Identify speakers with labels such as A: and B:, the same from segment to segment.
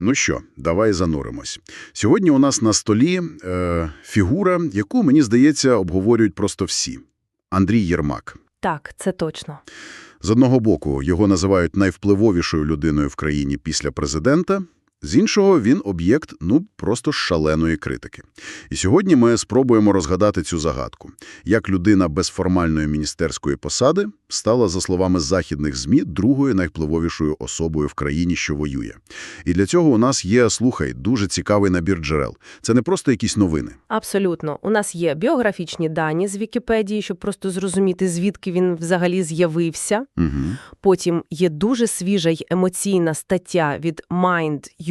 A: Ну що, давай зануримось. Сьогодні у нас на столі е, фігура, яку, мені здається, обговорюють просто всі. Андрій Єрмак.
B: Так, це точно.
A: З одного боку, його називають найвпливовішою людиною в країні після президента, з іншого, він об'єкт, ну, просто шаленої критики. І сьогодні ми спробуємо розгадати цю загадку. Як людина без формальної міністерської посади стала, за словами західних ЗМІ, другою найвпливовішою особою в країні, що воює. І для цього у нас є, слухай, дуже цікавий набір джерел. Це не просто якісь новини.
B: Абсолютно. У нас є біографічні дані з Вікіпедії, щоб просто зрозуміти, звідки він взагалі з'явився.
A: Угу.
B: Потім є дуже свіжа й емоційна стаття від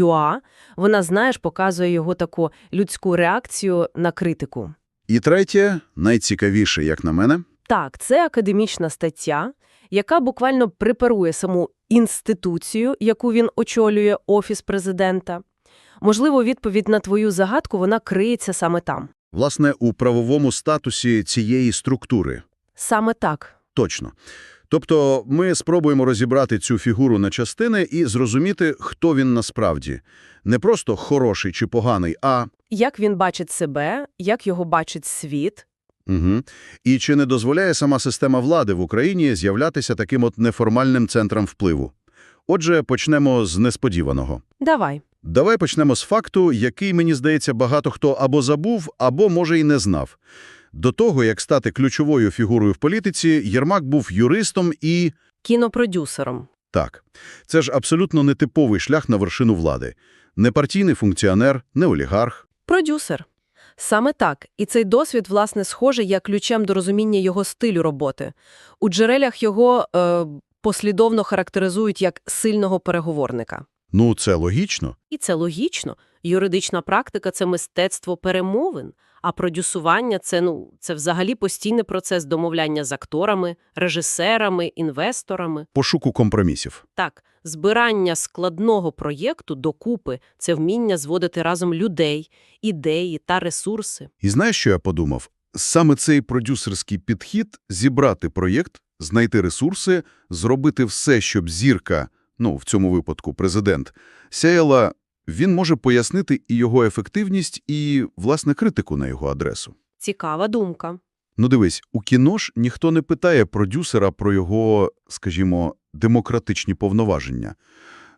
B: Mind.ua. Вона, знаєш, показує його таку людську реакцію на критику.
A: І третє, найцікавіше, як на мене,
B: Так, це академічна стаття, яка буквально препарує саму інституцію, яку він очолює, Офіс президента. Можливо, відповідь на твою загадку вона криється саме там.
A: власне, у правовому статусі цієї структури.
B: Саме так.
A: Точно. Тобто ми спробуємо розібрати цю фігуру на частини і зрозуміти, хто він насправді. Не просто хороший чи поганий, а...
B: Як він бачить себе, як його бачить світ.
A: Угу. І чи не дозволяє сама система влади в Україні з'являтися таким от неформальним центром впливу? Отже, почнемо з несподіваного.
B: Давай.
A: Давай почнемо з факту, який, мені здається, багато хто або забув, або, може, і не знав. До того, як стати ключовою фігурою в політиці, Єрмак був юристом і...
B: Кінопродюсером.
A: Так, це ж абсолютно нетиповий шлях на вершину влади. Не партійний функціонер, не олігарх.
B: Продюсер. Саме так. І цей досвід, власне, схожий як ключем до розуміння його стилю роботи. У джерелях його е, послідовно характеризують як сильного переговорника.
A: Ну, це логічно.
B: І це логічно. Юридична практика – це мистецтво перемовин, а продюсування – це, ну, це взагалі постійний процес домовляння з акторами, режисерами, інвесторами.
A: Пошуку компромісів.
B: Так, збирання складного проєкту докупи – це вміння зводити разом людей, ідеї та ресурси.
A: І знаєш, що я подумав? Саме цей продюсерський підхід – зібрати проєкт, знайти ресурси, зробити все, щоб зірка, ну, в цьому випадку президент, сяяла, він може пояснити і його ефективність, і, власне, критику на його адресу.
B: Цікава думка.
A: Ну дивись, у кіно ж ніхто не питає продюсера про його, скажімо, демократичні повноваження.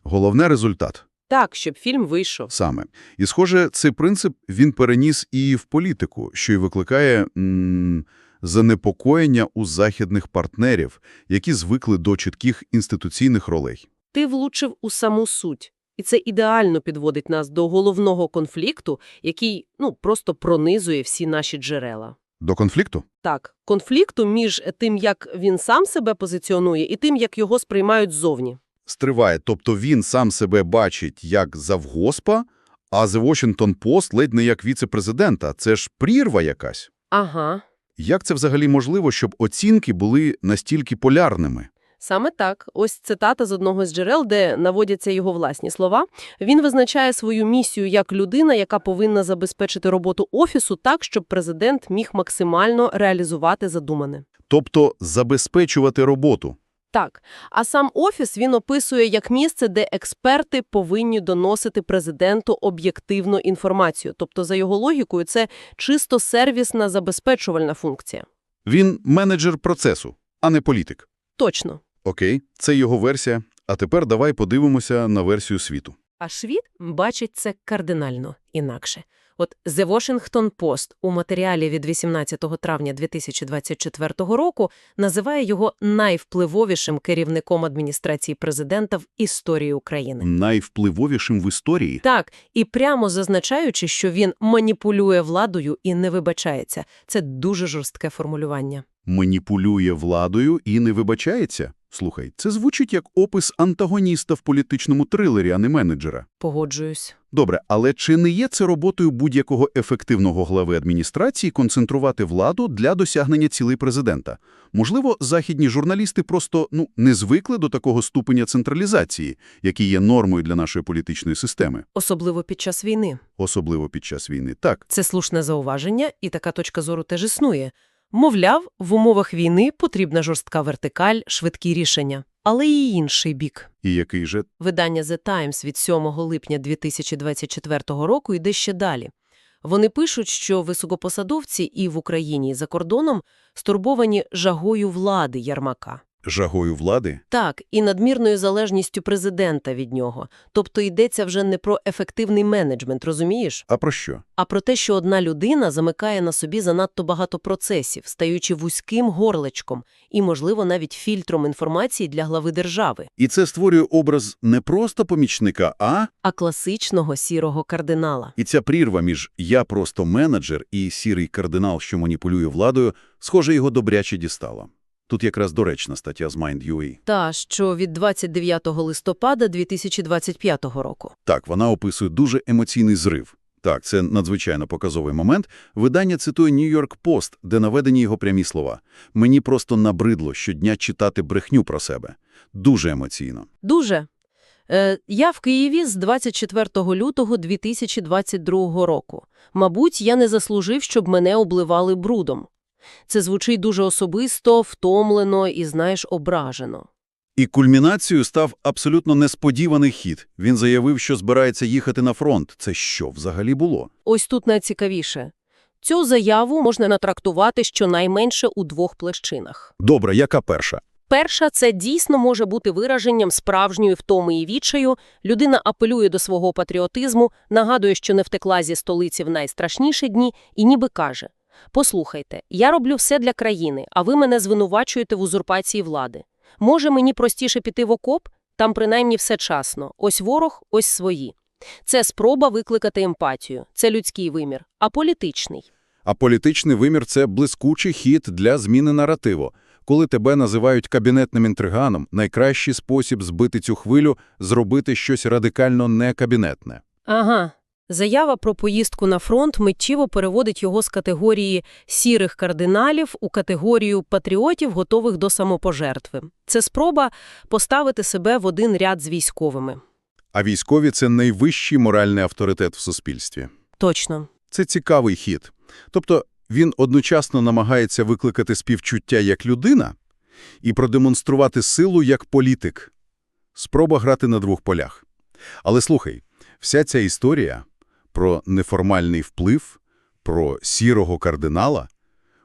A: Головне – результат.
B: Так, щоб фільм вийшов.
A: Саме. І, схоже, цей принцип він переніс і в політику, що й викликає м занепокоєння у західних партнерів, які звикли до чітких інституційних ролей.
B: Ти влучив у саму суть. І це ідеально підводить нас до головного конфлікту, який, ну, просто пронизує всі наші джерела.
A: До конфлікту?
B: Так, конфлікту між тим, як він сам себе позиціонує, і тим, як його сприймають ззовні.
A: Стриває. Тобто він сам себе бачить як завгоспа, а The Washington Post ледь не як віце-президента. Це ж прірва якась.
B: Ага.
A: Як це взагалі можливо, щоб оцінки були настільки полярними?
B: Саме так. Ось цитата з одного з джерел, де наводяться його власні слова. Він визначає свою місію як людина, яка повинна забезпечити роботу Офісу так, щоб президент міг максимально реалізувати задумане.
A: Тобто забезпечувати роботу.
B: Так, а сам Офіс він описує як місце, де експерти повинні доносити президенту об'єктивну інформацію. Тобто, за його логікою, це чисто сервісна забезпечувальна функція.
A: Він менеджер процесу, а не політик.
B: Точно.
A: Окей, це його версія. А тепер давай подивимося на версію світу.
B: А світ бачить це кардинально інакше. От The Washington Post у матеріалі від 18 травня 2024 року називає його найвпливовішим керівником адміністрації президента в історії України.
A: Найвпливовішим в історії.
B: Так, і прямо зазначаючи, що він маніпулює владою і не вибачається. Це дуже жорстке формулювання.
A: Маніпулює владою і не вибачається. Слухай, це звучить як опис антагоніста в політичному трилері, а не менеджера.
B: Погоджуюсь.
A: Добре, але чи не є це роботою будь-якого ефективного глави адміністрації концентрувати владу для досягнення цілей президента? Можливо, західні журналісти просто ну не звикли до такого ступеня централізації, який є нормою для нашої політичної системи,
B: Особливо під час війни.
A: особливо під час війни. Так,
B: Це слушне зауваження, і така точка зору теж існує. Мовляв, в умовах війни потрібна жорстка вертикаль, швидкі рішення. Але і інший бік.
A: І який же?
B: Видання The Times від 7 липня 2024 року йде ще далі. Вони пишуть, що високопосадовці і в Україні, і за кордоном стурбовані жагою влади Ярмака.
A: Жагою влади?
B: Так, і надмірною залежністю президента від нього. Тобто йдеться вже не про ефективний менеджмент, розумієш?
A: А про що?
B: А про те, що одна людина замикає на собі занадто багато процесів, стаючи вузьким горлечком і, можливо, навіть фільтром інформації для глави держави,
A: І це створює образ не просто помічника, а
B: а класичного сірого кардинала.
A: І ця прірва між «я просто менеджер» і «сірий кардинал, що маніпулює владою», схоже, його добряче дістало. Тут якраз доречна стаття з Mind.ua.
B: Та, що від 29 листопада 2025 року.
A: Так, вона описує дуже емоційний зрив. Так, це надзвичайно показовий момент. Видання цитує New York Post, де наведені його прямі слова. «Мені просто набридло щодня читати брехню про себе». Дуже емоційно.
B: Дуже. Е, я в Києві з 24 лютого 2022 року. Мабуть, я не заслужив, щоб мене обливали брудом. Це звучить дуже особисто, втомлено і, знаєш, ображено.
A: І кульмінацією став абсолютно несподіваний хід. Він заявив, що збирається їхати на фронт. Це що взагалі було?
B: Ось тут найцікавіше. Цю заяву можна натрактувати щонайменше у двох площинах.
A: Добре, яка перша?
B: Перша – це дійсно може бути вираженням справжньої втоми і відчаю. Людина апелює до свого патріотизму, нагадує, що не втекла зі столиці в найстрашніші дні, і ніби каже «Послухайте, я роблю все для країни, а ви мене звинувачуєте в узурпації влади. Може, мені простіше піти в окоп? Там принаймні все часно. Ось ворог, ось свої». Це спроба викликати емпатію. Це людський вимір. А політичний?
A: А політичний вимір – це блискучий хід для зміни наративу. Коли тебе називають кабінетним інтриганом, найкращий спосіб збити цю хвилю – зробити щось радикально некабінетне.
B: Ага. Заява про поїздку на фронт миттєво переводить його з категорії «сірих кардиналів» у категорію патріотів, готових до самопожертви. Це спроба поставити себе в один ряд з військовими.
A: А військові – це найвищий моральний авторитет в суспільстві.
B: Точно.
A: Це цікавий хід. Тобто він одночасно намагається викликати співчуття як людина і продемонструвати силу як політик. Спроба грати на двох полях. Але слухай, вся ця історія про неформальний вплив, про сірого кардинала,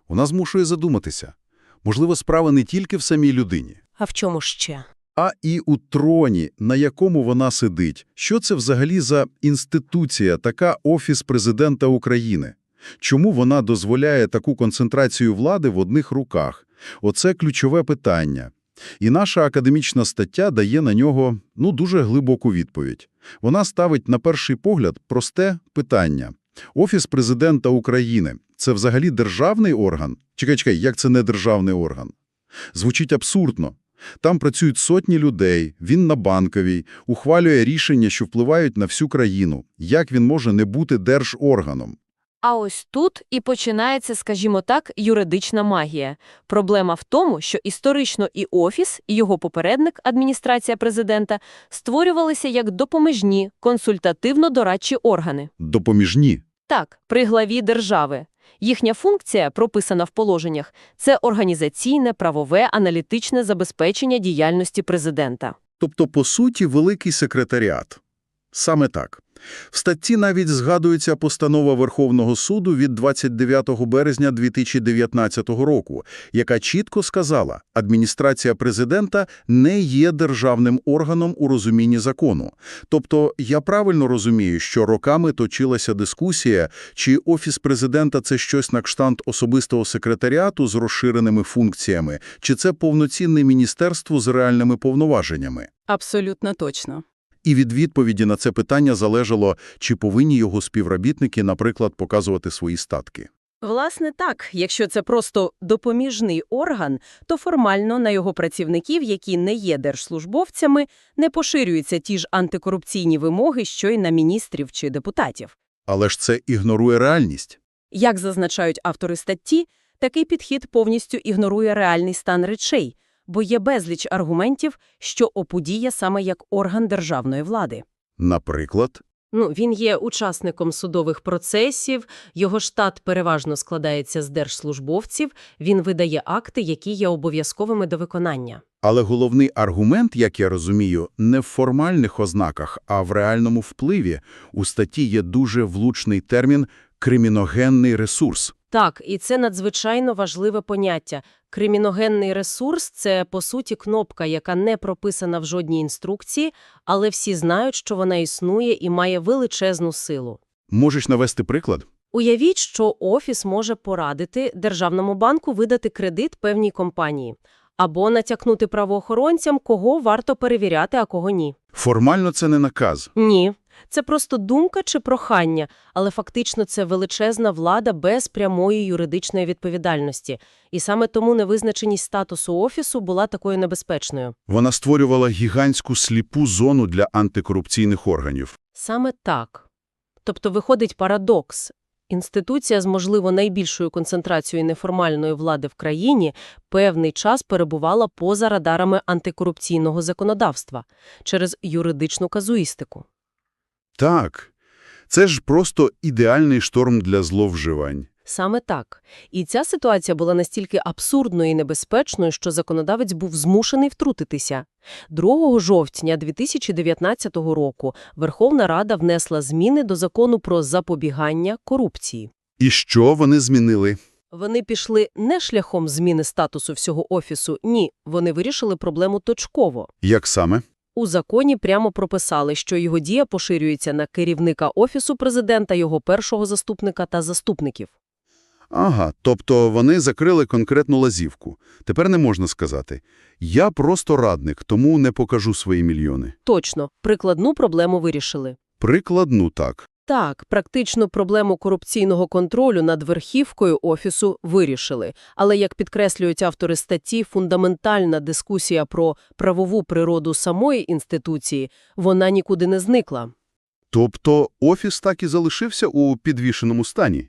A: вона змушує задуматися. Можливо, справа не тільки в самій людині,
B: А в чому ще?
A: а і у троні, на якому вона сидить. Що це взагалі за інституція, така Офіс президента України? Чому вона дозволяє таку концентрацію влади в одних руках? Оце ключове питання. І наша академічна стаття дає на нього ну, дуже глибоку відповідь. Вона ставить на перший погляд просте питання. Офіс президента України – це взагалі державний орган? Чекай, чекай, як це не державний орган? Звучить абсурдно. Там працюють сотні людей, він на банковій, ухвалює рішення, що впливають на всю країну. Як він може не бути держорганом?
C: А ось тут і починається, скажімо так, юридична магія. Проблема в тому, що історично і Офіс, і його попередник, адміністрація президента, створювалися як допоміжні, консультативно-дорадчі органи.
A: Допоміжні.
C: Так, при главі держави. Їхня функція, прописана в положеннях, це організаційне, правове, аналітичне забезпечення діяльності президента.
A: Тобто, по суті, великий секретаріат. Саме так. В статті навіть згадується постанова Верховного суду від 29 березня 2019 року, яка чітко сказала, адміністрація президента не є державним органом у розумінні закону. Тобто, я правильно розумію, що роками точилася дискусія, чи Офіс президента – це щось на кшталт особистого секретаріату з розширеними функціями, чи це повноцінне міністерство з реальними повноваженнями.
D: Абсолютно точно.
A: І від відповіді на це питання залежало, чи повинні його співробітники, наприклад, показувати свої статки.
D: Власне так, якщо це просто допоміжний орган, то формально на його працівників, які не є держслужбовцями, не поширюються ті ж антикорупційні вимоги, що й на міністрів чи депутатів.
A: Але ж це ігнорує реальність.
D: Як зазначають автори статті, такий підхід повністю ігнорує реальний стан речей, бо є безліч аргументів, що ОПУ діє саме як орган державної влади.
A: Наприклад,
B: Ну, він є учасником судових процесів, його штат переважно складається з держслужбовців, він видає акти, які є обов'язковими до виконання.
A: Але головний аргумент, як я розумію, не в формальних ознаках, а в реальному впливі. У статті є дуже влучний термін «криміногенний ресурс».
B: Так, і це надзвичайно важливе поняття. Криміногенний ресурс – це, по суті, кнопка, яка не прописана в жодній інструкції, але всі знають, що вона існує і має величезну силу.
A: Можеш навести приклад?
B: Уявіть, що Офіс може порадити Державному банку видати кредит певній компанії або натякнути правоохоронцям, кого варто перевіряти, а кого ні.
A: Формально це не наказ.
B: Ні, це просто думка чи прохання, але фактично це величезна влада без прямої юридичної відповідальності. І саме тому невизначеність статусу Офісу була такою небезпечною.
A: Вона створювала гігантську сліпу зону для антикорупційних органів.
B: Саме так. Тобто виходить парадокс. Інституція з, можливо, найбільшою концентрацією неформальної влади в країні певний час перебувала поза радарами антикорупційного законодавства через юридичну казуїстику.
A: Так, це ж просто ідеальний шторм для зловживань.
B: Саме так. І ця ситуація була настільки абсурдною і небезпечною, що законодавець був змушений втрутитися. 2 жовтня 2019 року Верховна Рада внесла зміни до закону про запобігання корупції.
A: І що вони змінили?
B: Вони пішли не шляхом зміни статусу всього офісу, ні, вони вирішили проблему точково.
A: Як саме?
B: У законі прямо прописали, що його дія поширюється на керівника офісу президента, його першого заступника та заступників.
A: Ага, тобто вони закрили конкретну лазівку. Тепер не можна сказати. Я просто радник, тому не покажу свої мільйони.
B: Точно, прикладну проблему вирішили.
A: Прикладну так.
B: Так, практично проблему корупційного контролю над верхівкою офісу вирішили. Але, як підкреслюють автори статті, фундаментальна дискусія про правову природу самої інституції, вона нікуди не зникла.
A: Тобто офіс так і залишився у підвішеному стані?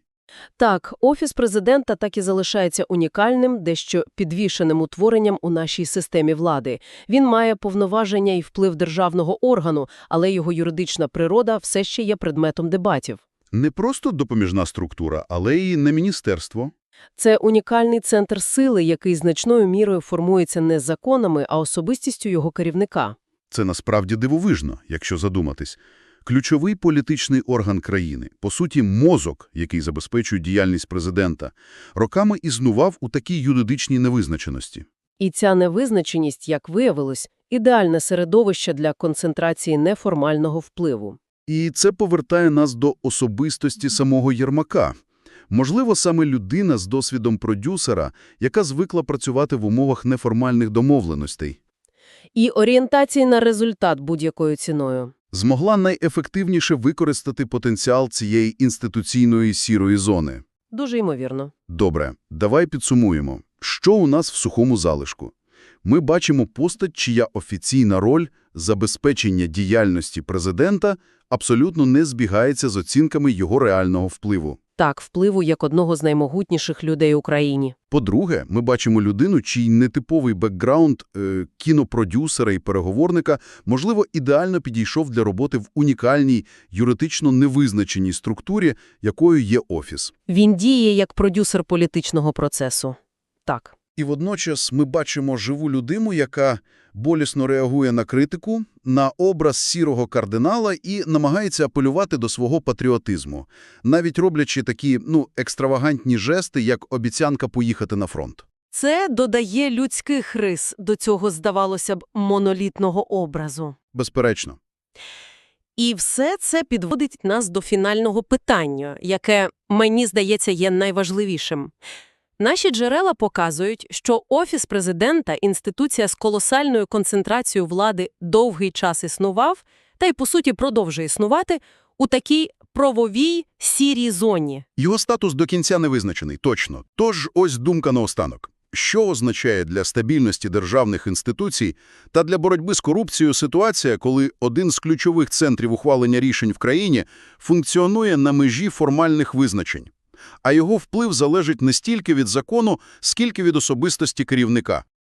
B: Так, офіс президента так і залишається унікальним, дещо підвішеним утворенням у нашій системі влади. Він має повноваження і вплив державного органу, але його юридична природа все ще є предметом дебатів.
A: Не просто допоміжна структура, але й не міністерство.
B: Це унікальний центр сили, який значною мірою формується не законами, а особистістю його керівника.
A: Це насправді дивовижно, якщо задуматись. Ключовий політичний орган країни, по суті, мозок, який забезпечує діяльність президента, роками існував у такій юридичній невизначеності.
B: І ця невизначеність, як виявилось, ідеальне середовище для концентрації неформального впливу.
A: І це повертає нас до особистості самого Єрмака. Можливо, саме людина з досвідом продюсера, яка звикла працювати в умовах неформальних домовленостей,
B: І орієнтації на результат будь-якою ціною.
A: Змогла найефективніше використати потенціал цієї інституційної сірої зони.
B: Дуже ймовірно.
A: Добре, давай підсумуємо. Що у нас в сухому залишку? Ми бачимо постать, чия офіційна роль забезпечення діяльності президента абсолютно не збігається з оцінками його реального впливу.
B: Так, впливу як одного з наймогутніших людей у країні.
A: По-друге, ми бачимо людину, чий нетиповий бекграунд е, кінопродюсера і переговорника, можливо, ідеально підійшов для роботи в унікальній, юридично невизначеній структурі, якою є офіс.
B: Він діє як продюсер політичного процесу. Так.
A: І водночас ми бачимо живу людину, яка болісно реагує на критику, на образ сірого кардинала і намагається апелювати до свого патріотизму, навіть роблячи такі, ну, екстравагантні жести, як обіцянка поїхати на фронт.
B: Це додає людських рис до цього, здавалося б, монолітного образу.
A: Безперечно.
B: І все це підводить нас до фінального питання, яке, мені здається, є найважливішим. Наші джерела показують, що Офіс президента, інституція з колосальною концентрацією влади, довгий час існував, та й, по суті, продовжує існувати у такій правовій сірій зоні.
A: Його статус до кінця не визначений, точно. Тож ось думка наостанок. Що означає для стабільності державних інституцій та для боротьби з корупцією ситуація, коли один з ключових центрів ухвалення рішень в країні функціонує на межі формальних визначень, а його вплив залежить не стільки від закону, скільки від особистості керівника?